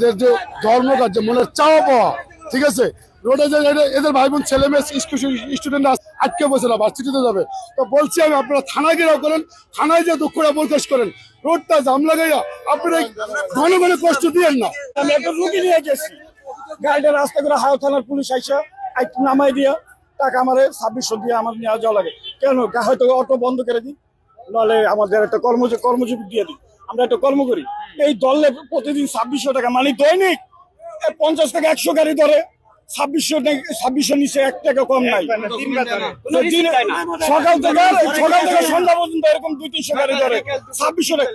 এদের যে ধর্মকার্য, মনের চাওয়া পাওয়া, ঠিক আছে? রোডে যে এদের- ভাই বোন, ছেলে মেয়ে স্টুডেন্ট আটকে বসে না, ভার্সিটিতে যাবে। তো বলছি আমি, আপনারা থানায় গিয়ে করেন, থানায় যে দুঃখটা প্রকাশ করেন রোডটা জাম লাগাইয়া আপনারা এই ঘন ঘন কষ্ট দিয়েন না। আমি একটা রুগী নিয়ে গেছি। গাড়িটা রাস্তা করে হাও থানার পুলিশ আইসা একটু নামাই দিয়া টাকা আমারে ছাব্বিশশো দিয়ে আমার নেওয়া যাওয়া লাগে। কেন? হয়তো অটো বন্ধ করে দিই নাহলে আমাদের একটা কর্মজ, কর্মজীবী দিয়ে দিই। আমরা একটা কর্ম করি। এই দলে প্রতিদিন ছাব্বিশশো টাকা মানে দৈনিক পঞ্চাশ থেকে একশো গাড়ি ধরে। ছাব্বিশশো ছাব্বিশশো নিচে এক টাকা কম নাই। সকাল থেকে সকাল থেকে সন্ধ্যা পর্যন্ত এরকম দুই তিনশো গাড়ি ধরে। ছাব্বিশশো টাকা।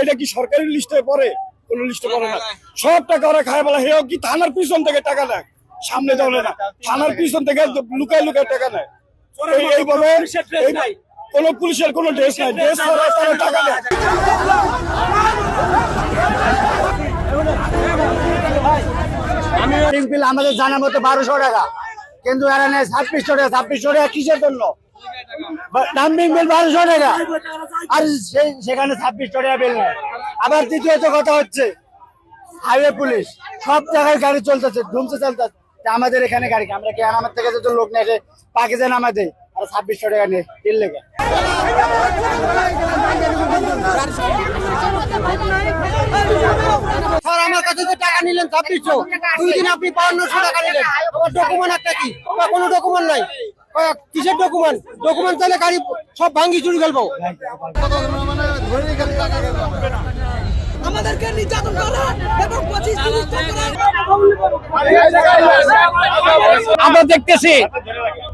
এটা কি সরকারি লিস্টে পড়ে? কোনো লিস্টে পড়ে না। সব টাকা ওরা খায় বলা হেও কি থানার পিছন থেকে টাকা নেয়? সামনে দেওয়া না। থানার পিছন থেকে লুকায় লুকায় টাকা নেয়। এই- এইভাবে এই- কোনো পুলিশের কোনো ড্রেস নাই। ড্রেস টাকা নেয়। বিল আমাদের জানা মতো বারোশো টাকা। কিন্তু এরা নেয় ছাব্বিশশো টাকা। ছাব্বিশশো টাকা কিসের জন্য? ডাম্পিং বিল বারোশো টাকা। আর সেখানে ছাব্বিশশো টাকা বিল নেয়। আবার দ্বিতীয়ত কথা হচ্ছে হাইওয়ে পুলিশ সব জায়গায় গাড়ি চলতেছে ধুমছে চলতেছে। আমাদের এখানে গাড়ি? আমরা কি আর আমার থেকে যদি লোক নেই পাকিস্তান নামা দেয়? আর ছাব্বিশশো টাকা নেই লেগে। আমার কাছে যে টাকা নিলেন ছাব্বিশশো দুই দিন আপনি বাউন্নশো টাকা নিলেন। আমার ডকুমেন্ট একটা কি? বা কোনো ডকুমেন্ট নাই কিসের ডকুমেন্ট ডকুমেন্ট তাহলে গাড়ি সব ভাঙ্গি চুরি ফেলব। আমাদেরকে নির্যাতন করা এবং পঁচিশ আমরা দেখতেছি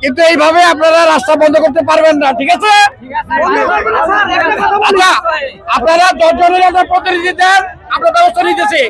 কিন্তু এইভাবে আপনারা রাস্তা বন্ধ করতে পারবেন না ঠিক আছে? আচ্ছা আপনারা দশ জনের একটা প্রতিনিধি দেন। আমরা ব্যবস্থা নিতেছি।